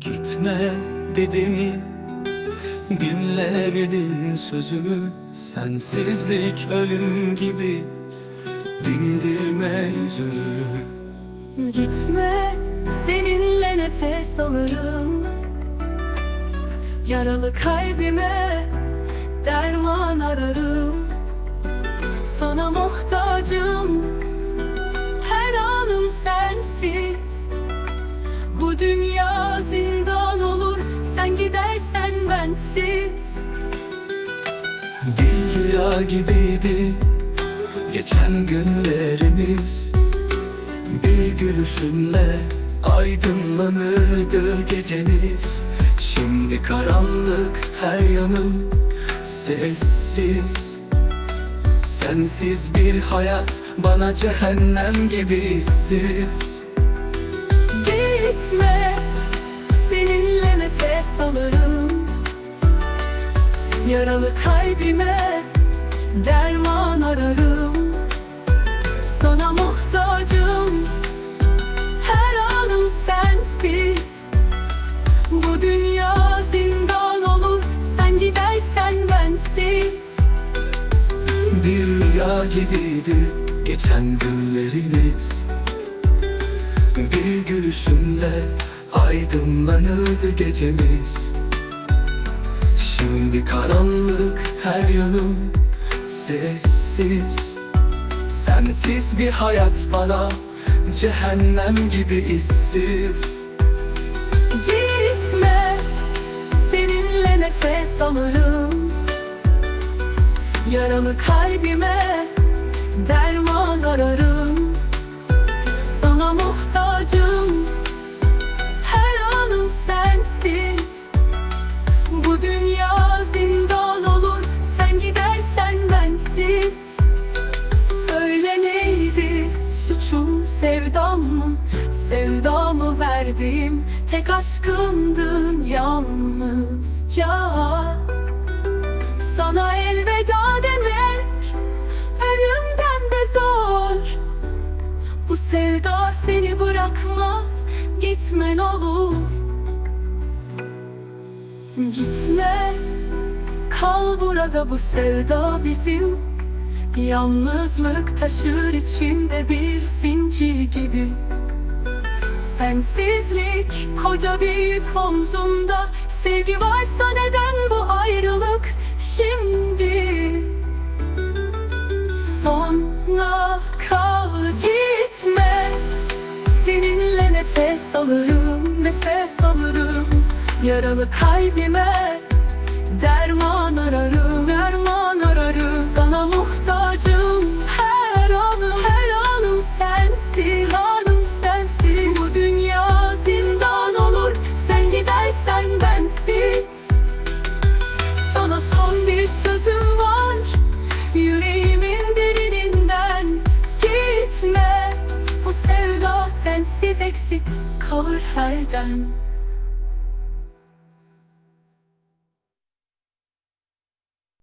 Gitme dedim Dinlemedin sözümü. Sensizlik ölüm gibi Dindirme yüzünü. Gitme seninle nefes alırım. Yaralı kalbime derman ararım rüya gibiydi. Geçen günlerimiz Bir gülüşünle Aydınlanırdı geceniz. Şimdi karanlık her yanım Sessiz. Sensiz bir hayat Bana cehennem gibi işsiz Gitme Seninle nefes alırım. Yaralı kalbime Derman ararım. Sana muhtacım. Her anım sensiz. Bu dünya zindan olur. Sen gidersen bensiz. Bir rüya gibiydi geçen günlerimiz Bir gülüşünle aydınlanırdı gecemiz. Şimdi karanlık her yanım sessiz. Sensiz bir hayat bana cehennem gibi işsiz. Gitme Seninle nefes alırım. Yaralı kalbime Derman ararım verdiğim tek aşkımdın yalnızca. Sana elveda demek ölümden de zor. Bu sevda seni bırakmaz gitmen olur. Gitme kal burada bu sevda bizim. Yalnızlık taşır içinde bir zincir gibi Sensizlik koca bir yük omzumda. Sevgi varsa neden bu ayrılık? Şimdi Sona kal gitme. Seninle nefes alırım, nefes alırım. Yaralı kalbime derman ararım, sensiz eksik kalır her dem